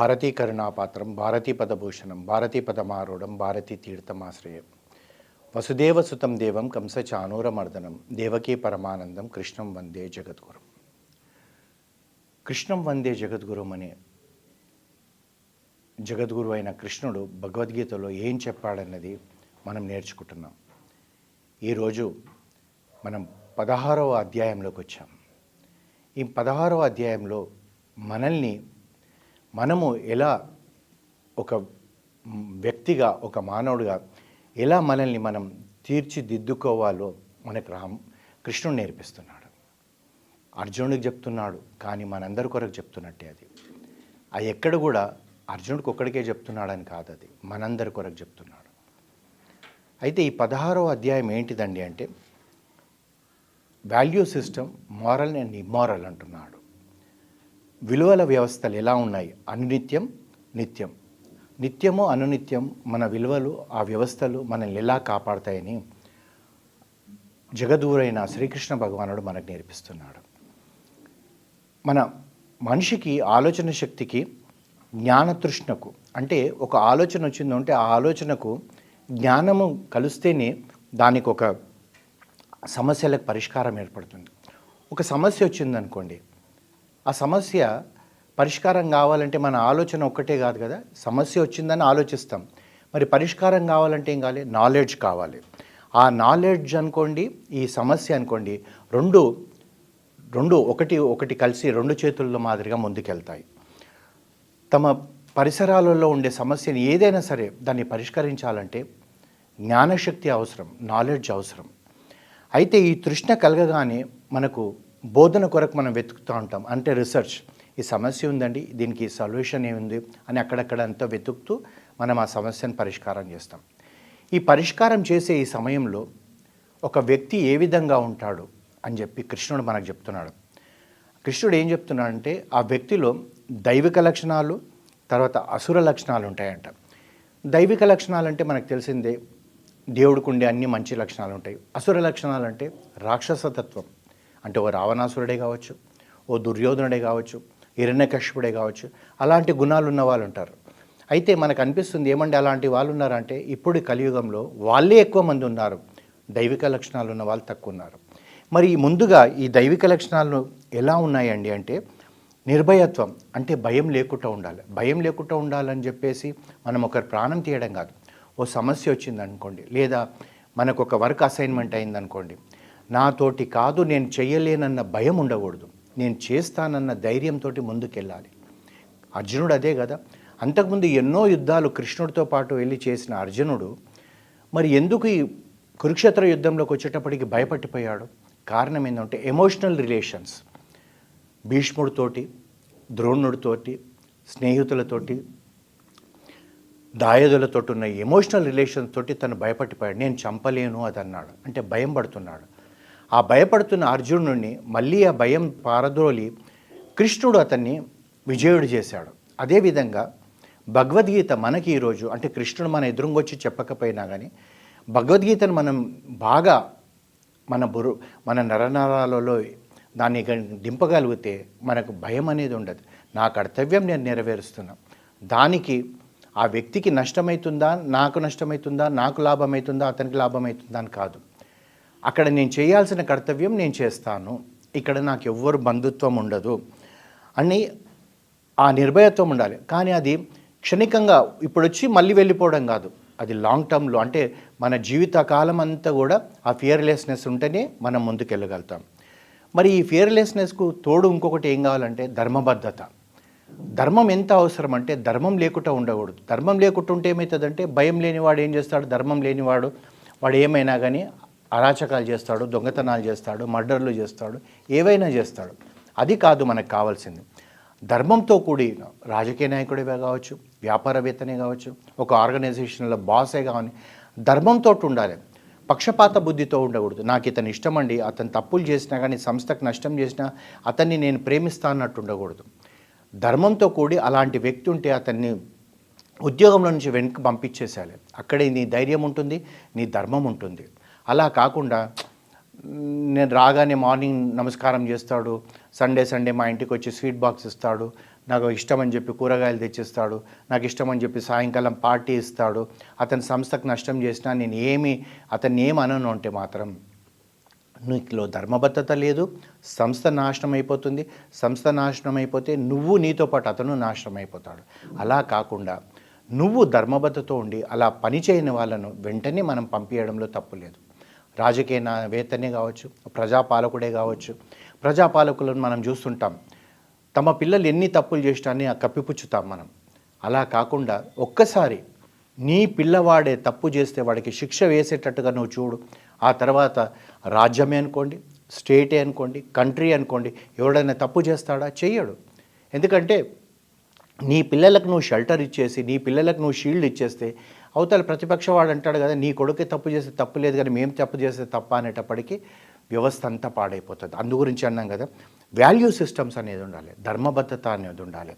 భారతీ కరుణాపాత్రం భారతీ పదభూషణం భారతీ పదమారూఢం భారతీ తీర్థమాశ్రయం. వసుదేవ సుతం దేవం కంస చానూరమర్దనం దేవకీ పరమానందం కృష్ణం వందే జగద్గురు. కృష్ణం వందే జగద్గురుం అనే జగద్గురు అయిన కృష్ణుడు భగవద్గీతలో ఏం చెప్పాడన్నది మనం నేర్చుకుంటున్నాం. ఈరోజు మనం పదహారవ అధ్యాయంలోకి వచ్చాం ఈ పదహారవ అధ్యాయంలో మనల్ని మనము ఎలా ఒక వ్యక్తిగా ఒక మానవుడిగా ఎలా మనల్ని మనం తీర్చిదిద్దుకోవాలో మనకు రామ్ కృష్ణుడు నేర్పిస్తున్నాడు. అర్జునుడికి చెప్తున్నాడు కానీ మనందరి కొరకు చెప్తున్నట్టే అది. ఆ ఎక్కడ కూడా అర్జునుడికి ఒక్కడికే చెప్తున్నాడని కాదు అది. మనందరి కొరకు చెప్తున్నాడు. అయితే ఈ పదహారవ అధ్యాయం ఏంటిదండి అంటే value system moral and immoral అంటున్నాడు. విలువల వ్యవస్థలు ఎలా ఉన్నాయి? అనునిత్యం నిత్యం. నిత్యము అనునిత్యం మన విలువలు ఆ వ్యవస్థలు మనల్ని ఎలా కాపాడతాయని జగదూరైన శ్రీకృష్ణ భగవానుడు మనకు నేర్పిస్తున్నాడు. మన మనిషికి ఆలోచన శక్తికి జ్ఞానతృష్ణకు అంటే ఒక ఆలోచన వచ్చిందంటే ఆ ఆలోచనకు జ్ఞానము కలిస్తేనే దానికి ఒక సమస్యలకు పరిష్కారం ఏర్పడుతుంది. ఒక సమస్య వచ్చిందనుకోండి ఆ సమస్య పరిష్కారం కావాలంటే మన ఆలోచన ఒక్కటే కాదు కదా. సమస్య వచ్చిందని ఆలోచిస్తాం. మరి పరిష్కారం కావాలంటే ఏం కావాలి? నాలెడ్జ్ కావాలి. ఆ నాలెడ్జ్ అనుకోండి ఈ సమస్య అనుకోండి రెండు రెండు ఒకటి ఒకటి కలిసి రెండు చేతుల్లో మాదిరిగా ముందుకెళ్తాయి. తమ పరిసరాలలో ఉండే సమస్యని ఏదైనా సరే దాన్ని పరిష్కరించాలంటే జ్ఞానశక్తి అవసరం నాలెడ్జ్ అవసరం. అయితే ఈ తృష్ణ కలగగానే మనకు బోధన కొరకు మనం వెతుకుతూ ఉంటాం. అంటే రీసెర్చ్. ఈ సమస్య ఉందండి దీనికి సొల్యూషన్ ఏముంది అని అక్కడక్కడ అంతా వెతుకుతూ మనం ఆ సమస్యను పరిష్కారం చేస్తాం. ఈ పరిష్కారం చేసే ఈ సమయంలో ఒక వ్యక్తి ఏ విధంగా ఉంటాడు అని చెప్పి కృష్ణుడు మనకు చెప్తున్నాడు. కృష్ణుడు ఏం చెప్తున్నాడంటే ఆ వ్యక్తిలో దైవిక లక్షణాలు తర్వాత అసుర లక్షణాలు ఉంటాయంట. దైవిక లక్షణాలు అంటే మనకు తెలిసిందే దేవుడికి ఉండే అన్ని మంచి లక్షణాలు ఉంటాయి. అసుర లక్షణాలు అంటే రాక్షసతత్వం. అంటే ఓ రావణాసురుడే కావచ్చు ఓ దుర్యోధనుడే కావచ్చు హిరణ్యకశ్యపుడే కావచ్చు అలాంటి గుణాలు ఉన్న వాళ్ళు ఉంటారు అయితే మనకు అనిపిస్తుంది ఏమండి అలాంటి వాళ్ళు ఉన్నారంటే ఇప్పుడు కలియుగంలో వాళ్ళే ఎక్కువ మంది ఉన్నారు. దైవిక లక్షణాలు ఉన్న వాళ్ళు తక్కువ ఉన్నారు. మరి ముందుగా ఈ దైవిక లక్షణాలు ఎలా ఉన్నాయండి అంటే నిర్భయత్వం అంటే భయం లేకుండా ఉండాలి. భయం లేకుండా ఉండాలని చెప్పేసి మనం ఒకరి ప్రాణం తీయడం కాదు. ఓ సమస్య వచ్చింది అనుకోండి లేదా మనకు ఒక వర్క్ అసైన్మెంట్ అయిందనుకోండి. నాతోటి కాదు నేను చేయలేనన్న భయం ఉండకూడదు. నేను చేస్తానన్న ధైర్యంతో ముందుకెళ్ళాలి. అర్జునుడు అదే కదా. అంతకుముందు ఎన్నో యుద్ధాలు కృష్ణుడితో పాటు వెళ్ళి చేసిన అర్జునుడు మరి ఎందుకు ఈ కురుక్షేత్ర యుద్ధంలోకి వచ్చేటప్పటికి భయపట్టిపోయాడు? కారణం ఏంటంటే ఎమోషనల్ రిలేషన్స్ భీష్ముడితోటి ద్రోణుడితోటి స్నేహితులతోటి దాయదులతో ఉన్న ఎమోషనల్ రిలేషన్ తోటి తను భయపట్టిపోయాడు. నేను చంపలేను అది అన్నాడు అంటే భయం పడుతున్నాడు. ఆ భయపడుతున్న అర్జునుడిని మళ్ళీ ఆ భయం పారద్రోలి కృష్ణుడు అతన్ని విజయుడు చేశాడు. అదేవిధంగా భగవద్గీత మనకి ఈరోజు అంటే కృష్ణుడు మన ఎదురుంగొచ్చి చెప్పకపోయినా కానీ భగవద్గీతను మనం బాగా మన బురు మన నరనరాలలో దాన్ని దింపగలిగితే మనకు భయం అనేది ఉండదు. నా కర్తవ్యం నేను నెరవేరుస్తున్నా. దానికి ఆ వ్యక్తికి నష్టమవుతుందా? నాకు నష్టమవుతుందా? నాకు లాభమవుతుందా? అతనికి లాభమవుతుందా అని కాదు. అక్కడ నేను చేయాల్సిన కర్తవ్యం నేను చేస్తాను. ఇక్కడ నాకు ఎవ్వరు బంధుత్వం ఉండదు అని ఆ నిర్భయత్వం ఉండాలి. కానీ అది క్షణికంగా ఇప్పుడు వచ్చి మళ్ళీ వెళ్ళిపోవడం కాదు. అది లాంగ్ టర్మ్లో అంటే మన జీవిత కాలం అంతా కూడా ఆ ఫియర్లెస్నెస్ ఉంటేనే మనం ముందుకెళ్ళగలుగుతాం. మరి ఈ ఫియర్లెస్నెస్కు తోడు ఇంకొకటి ఏం కావాలంటే ధర్మబద్ధత. ధర్మం ఎంత అవసరం అంటే ధర్మం లేకుండా ఉండకూడదు. ధర్మం లేకుండా ఉంటే ఏమవుతుందంటే భయం లేనివాడు ఏం చేస్తాడు? ధర్మం లేనివాడు వాడు ఏమైనా కానీ అరాచకాలు చేస్తాడు దొంగతనాలు చేస్తాడు మర్డర్లు చేస్తాడు ఏవైనా చేస్తాడు. అది కాదు మనకు కావాల్సింది. ధర్మంతో కూడి రాజకీయ నాయకుడివే కావచ్చు వ్యాపారవేత్తనే కావచ్చు ఒక ఆర్గనైజేషన్లో బాసే కావని ధర్మంతో ఉండాలి. పక్షపాత బుద్ధితో ఉండకూడదు. నాకు ఇతను ఇష్టమండి అతను తప్పులు చేసినా కానీ సంస్థకు నష్టం చేసినా అతన్ని నేను ప్రేమిస్తా అన్నట్టు ఉండకూడదు. ధర్మంతో కూడి అలాంటి వ్యక్తి ఉంటే అతన్ని ఉద్యోగంలో నుంచి వెనక్కి పంపించేసేయాలి. అక్కడే నీ ధైర్యం ఉంటుంది నీ ధర్మం ఉంటుంది. అలా కాకుండా నేను రాగానే మార్నింగ్ నమస్కారం చేస్తాడు సండే సండే మా ఇంటికి వచ్చి స్వీట్ బాక్స్ ఇస్తాడు నాకు ఇష్టం అని చెప్పి కూరగాయలు తెచ్చిస్తాడు నాకు ఇష్టం అని చెప్పి సాయంకాలం పార్టీ ఇస్తాడు అతని సంస్థకు నష్టం చేసినా నేను ఏమి అతన్ని ఏమి అనను అంటే మాత్రం నీకులో ధర్మబద్ధత లేదు సంస్థ నాశనం అయిపోతుంది సంస్థ నాశనం అయిపోతే నువ్వు నీతో పాటు అతను నాశనం అయిపోతాడు. అలా కాకుండా నువ్వు ధర్మబద్ధతో ఉండి అలా పని చేయని వాళ్ళను వెంటనే మనం పంపించడంలో తప్పు లేదు. రాజకీయ వేత్తనే కావచ్చు ప్రజాపాలకుడే కావచ్చు. ప్రజాపాలకులను మనం చూస్తుంటాం. తమ పిల్లలు ఎన్ని తప్పులు చేసినాన్ని కప్పిపుచ్చుతాం మనం. అలా కాకుండా ఒక్కసారి నీ పిల్లవాడే తప్పు చేస్తే వాడికి శిక్ష వేసేటట్టుగా నువ్వు చూడు. ఆ తర్వాత రాజ్యమే అనుకోండి స్టేటే అనుకోండి కంట్రీ అనుకోండి ఎవడైనా తప్పు చేస్తాడా? చెయ్యడు. ఎందుకంటే నీ పిల్లలకు నువ్వు షెల్టర్ ఇచ్చేసి నీ పిల్లలకు నువ్వు షీల్డ్ ఇచ్చేస్తే అవతల ప్రతిపక్ష వాడు అంటాడు కదా నీ కొడుకే తప్పు చేస్తే తప్పు లేదు కానీ మేము తప్పు చేస్తే తప్ప అనేటప్పటికీ వ్యవస్థ అంతా పాడైపోతుంది. అందు గురించి అన్నాం కదా వాల్యూ సిస్టమ్స్ అనేది ఉండాలి ధర్మబద్ధత అనేది ఉండాలి.